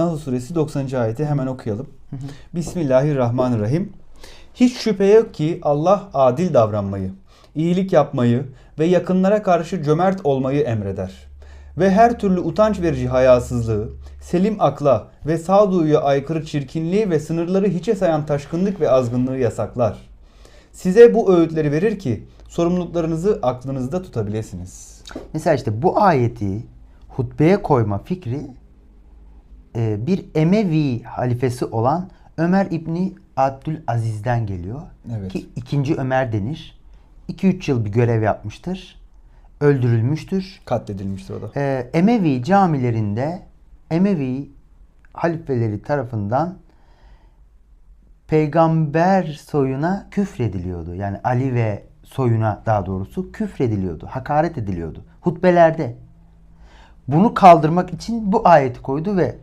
Nahl suresi 90. ayeti hemen okuyalım. Bismillahirrahmanirrahim. Hiç şüphe yok ki Allah adil davranmayı, iyilik yapmayı ve yakınlara karşı cömert olmayı emreder. Ve her türlü utanç verici hayasızlığı, selim akla ve sağduyuya aykırı çirkinliği ve sınırları hiçe sayan taşkınlık ve azgınlığı yasaklar. Size bu öğütleri verir ki sorumluluklarınızı aklınızda tutabilirsiniz. Mesela işte bu ayeti hutbeye koyma fikri bir Emevi halifesi olan Ömer İbni Abdülaziz'den geliyor. Evet. Ki ikinci Ömer denir. 2-3 yıl bir görev yapmıştır. Öldürülmüştür. Katledilmiştir o da. E, Emevi camilerinde Emevi halifeleri tarafından peygamber soyuna küfrediliyordu. Yani Ali ve soyuna daha doğrusu küfrediliyordu. Hakaret ediliyordu. Hutbelerde. Bunu kaldırmak için bu ayeti koydu ve